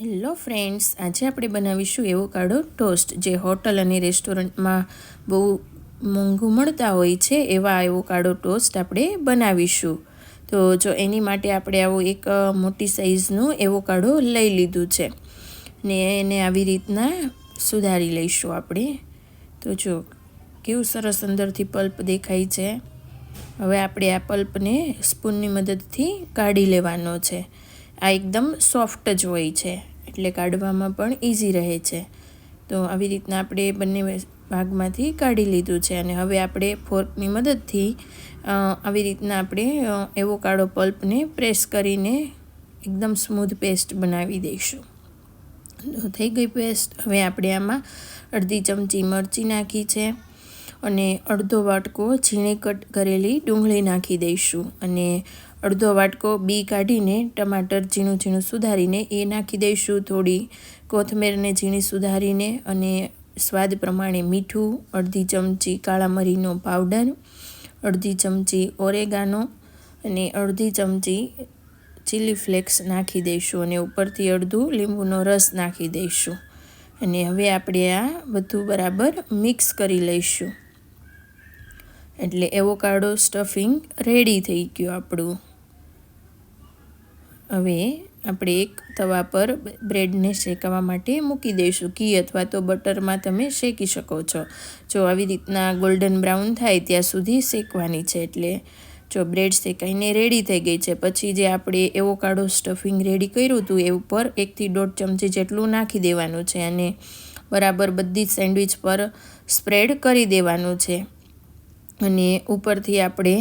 Hello friends, આજે આપણે બનાવીશું એવો કાળો ટોસ્ટ જે હોટલ અને રેસ્ટોરન્ટમાં બહુ મોંઘું મળતા હોય છે, એવા એવો કાળો ટોસ્ટ આપણે બનાવીશું. તો જો એની માટે આપણે આવો એક મોટી સાઇઝનું એવો કાળો લઈ લીધું છે. ને એને આવી રીતના સુધારી લઈશું આપણે. તો જો, કેવું સરસ અંદરથી પલ્પ દેખાય છે. હવે આપણે આ પલ્પને સ્પૂનની મદદથી કાઢી લેવાનો છે. આ એકદમ સોફ્ટ જ હોય છે, એટલે કાઢવામાં પણ ઇઝી રહે છે. તો આવી રીતના આપણે બંને ભાગમાંથી કાઢી લીધું છે અને હવે આપણે ફોર્કની મદદથી આવી રીતના આપણે એવો કાળો પલ્પને પ્રેસ કરીને એકદમ સ્મૂધ પેસ્ટ બનાવી દઈશું. થઈ ગઈ પેસ્ટ. હવે આપણે આમાં અડધી ચમચી મરચી નાખી છે અને અડધો વાટકો ઝીણી કટ કરેલી ડુંગળી નાખી દઈશું અને અડધો વાટકો બી કાઢીને ટમાટર ઝીણું ઝીણું સુધારીને એ નાખી દઈશું. થોડી કોથમીરને ઝીણી સુધારીને અને સ્વાદ પ્રમાણે મીઠું, અડધી ચમચી કાળા મરીનો પાવડર, અડધી ચમચી ઓરેગાનો અને અડધી ચમચી ચીલી ફ્લેક્સ નાખી દઈશું અને ઉપરથી અડધું લીંબુનો રસ નાખી દઈશું. અને હવે આપણે આ બધું બરાબર મિક્સ કરી લઈશું. એટલે એવો કાળો સ્ટફિંગ રેડી થઈ ગયું આપણું. હવે આપણે એક તવા પર બ્રેડને શેકવા માટે મૂકી દઈશું. ઘી અથવા તો બટરમાં તમે શેકી શકો છો. જો આવી રીતના ગોલ્ડન બ્રાઉન થાય ત્યાં સુધી શેકવાની છે એટલે જો બ્રેડ શેકાઈને રેડી થઈ ગઈ છે, પછી જે આપણે એવો કાળો સ્ટફિંગ રેડી કર્યું હતું એ ઉપર એકથી દોઢ ચમચી જેટલું નાખી દેવાનું છે અને બરાબર બધી જ સેન્ડવિચ પર સ્પ્રેડ કરી દેવાનું છે. અને ઉપરથી આપણે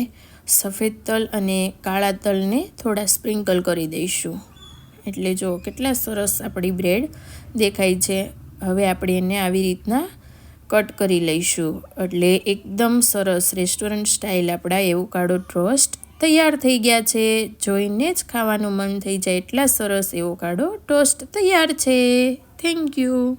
સફેદ તલ અને કાળા તલને થોડા સ્પ્રિંકલ કરી દઈશું. એટલે જો કેટલા સરસ આપણી બ્રેડ દેખાય છે. હવે આપણે એને આવી રીતના કટ કરી લઈશું. એટલે એકદમ સરસ રેસ્ટોરન્ટ સ્ટાઇલ આપણા એવોકાડો ટોસ્ટ તૈયાર થઈ ગયા છે. જોઈને જ ખાવાનું મન થઈ જાય એટલા સરસ એવોકાડો ટોસ્ટ તૈયાર છે. Thank you.